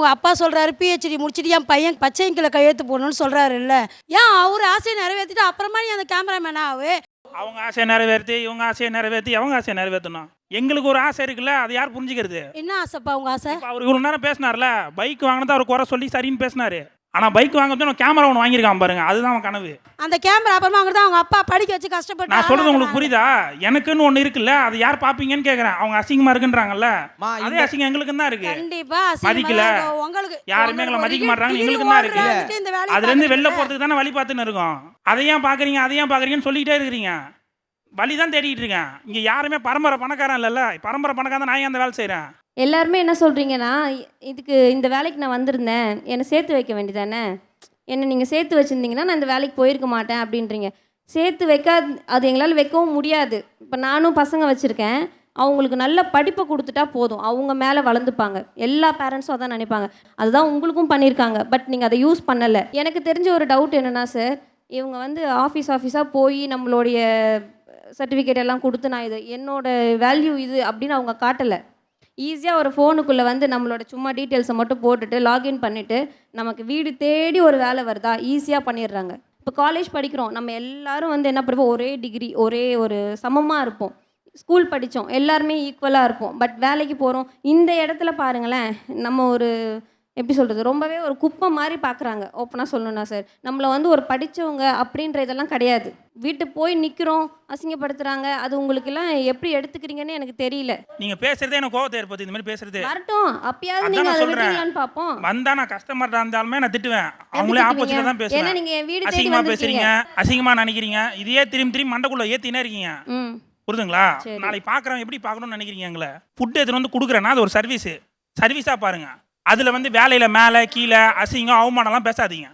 உங்க அப்பா சொல்றாரு பிஹெச்டி முடிச்சிட்டு என் பையன் பச்சை இங்கில கையெழுத்து போடணும்னு சொல்றாரு இல்ல ஏன் அவர் ஆசையை நிறைவேற்றிட்டு அப்புறமா நீ அந்த கேமராமேனா ஆகு அவங்க ஆசையை நிறைவேற்றி இவங்க ஆசையை நிறைவேற்றி அவங்க ஆசையை நிறைவேற்றணும் எங்களுக்கு ஒரு ஆசை இருக்குல்ல அதை யார் புரிஞ்சுக்கிறது? என்ன ஆசைப்பா உங்க ஆசை? அவர் இவ்வளோ நேரம் பேசினார்ல பைக் வாங்கினது அவர் குறை சொல்லி சரின்னு பேசினாரு. ஆனால் பைக் வாங்கினது கேமரா ஒன்று வாங்கியிருக்கான் பாருங்க. அதுதான் அவன் கனவு. அந்த கேமரா அப்புறமா அங்கே அவங்க அப்பா படிக்க வச்சு கஷ்டப்பட்டு நான் சொல்றது உங்களுக்கு புரியுதா? எனக்குன்னு ஒன்று இருக்குல்ல அது யார் பார்ப்பீங்கன்னு கேட்குறேன் அவங்க அசிங்கமா இருக்குன்றாங்கல்ல. அதே அசிங்கம் எங்களுக்கு தான் இருக்கு. கண்டிப்பா மதிக்கல. உங்களுக்கு யாருமே எங்களை மதிக்க degree எங்களுக்கு தான் இருக்கு. ஓடுறாங்கட்டு இந்த வேலையை அதுல இருந்து வெளில போறதுக்கு தானே வழி பார்த்துன்னு இருக்கோம். அதை ஏன் பாக்குறீங்க அதை ஏன் பாக்குறீங்கன்னு சொல்லிட்டே இருக்கிறீங்க. வழி தான் தேடிட்டு இருக்கேன். இங்க யாருமே பரம்பரை பணக்காரன் இல்லைல்ல. பரம்பரை பணக்காரன் நான் ஏன் அந்த வேலை செய்றேன்? எல்லாருமே என்ன சொல்கிறீங்கன்னா இதுக்கு இந்த வேலைக்கு நான் வந்திருந்தேன். என்னை சேர்த்து வைக்க வேண்டியதானே? என்னை நீங்கள் சேர்த்து வச்சுருந்தீங்கன்னா நான் இந்த வேலைக்கு போயிருக்க மாட்டேன் அப்படின்றீங்க. சேர்த்து வைக்கா அது எங்களால் வைக்கவும் முடியாது. இப்போ நானும் பசங்க வச்சுருக்கேன். அவங்களுக்கு நல்ல படிப்பை கொடுத்துட்டா போதும். அவங்க மேலே வளர்ந்துப்பாங்க. எல்லா பேரண்ட்ஸும் அதான் நினைப்பாங்க. அதுதான் உங்களுக்கும் பண்ணியிருக்காங்க. பட் நீங்கள் அதை யூஸ் பண்ணலை. எனக்கு தெரிஞ்ச ஒரு டவுட் என்னென்னா சார் இவங்க வந்து ஆஃபீஸ் ஆஃபீஸாக போய் நம்மளுடைய சர்டிஃபிகேட் எல்லாம் கொடுத்து நான் இது என்னோடய வேல்யூ இது அப்படின்னு அவங்க காட்டலை. ஈஸியாக ஒரு ஃபோனுக்குள்ளே வந்து நம்மளோட சும்மா டீட்டெயில்ஸை மட்டும் போட்டுட்டு லாகின் பண்ணிவிட்டு நமக்கு வீடு தேடி ஒரு வேலை வருதா? ஈஸியாக பண்ணிடுறாங்க. இப்போ காலேஜ் படிக்கிறோம். நம்ம எல்லாரும் வந்து என்ன பண்ணுவோம்? ஒரே டிகிரி ஒரே ஒரு சமமாக இருப்போம். ஸ்கூல் படித்தோம் எல்லாருமே ஈக்குவலாக இருப்போம். பட் வேலைக்கு போகிறோம் இந்த இடத்துல பாருங்களேன் நம்ம ஒரு எப்படி சொல்கிறது ரொம்பவே ஒரு குப்பை மாதிரி பார்க்குறாங்க ஓப்பனாக சொல்லணும்னா சார் நம்மளை வந்து ஒரு படித்தவங்க அப்படின்ற இதெல்லாம் கிடையாது. வீட்டுக்கு போய் நிற்கிறோம் அசிங்கப்படுத்துகிறாங்க அது உங்களுக்கெல்லாம் எப்படி எடுத்துக்கிறீங்கன்னு எனக்கு தெரியல. நீங்க பேசுறதே எனக்கு கோவத்தை ஏற்படுது இந்த மாதிரி பேசுறது. வரட்டும். அப்பயாவது அதான் நீங்க நான் அதை சொல்றேன். விட்டீங்களான்னு பார்ப்போம். வந்தா நான் கஸ்டமர்டா இருந்தாலுமே நான் திட்டுவேன். அவங்களே? ஆப்போசிட்டா தான் ஏன்னா பேசுவேன் நீங்க என் வீடு தேடி அசிங்கமா வந்திருக்கீங்க. பேசுறீங்க அசிங்கமா நினைக்கிறீங்க. இதையே திரும்பி திரும்பி மண்டக்குள்ள ஏத்தினே இருக்கீங்க. சரி. நாளைக்கு பார்க்குறவன் எப்படி பார்க்கணும்னு நினைக்கிறீங்க எங்களை? ஃபுட் எடுத்துட்டு வந்து கொடுக்குறேன்னா அது ஒரு சர்வீஸ் சர்வீஸாக பாருங்க. அதில் வந்து வேலையில் மேலே கீழே அசிங்கம் அவமானம்லாம் பேசாதீங்க.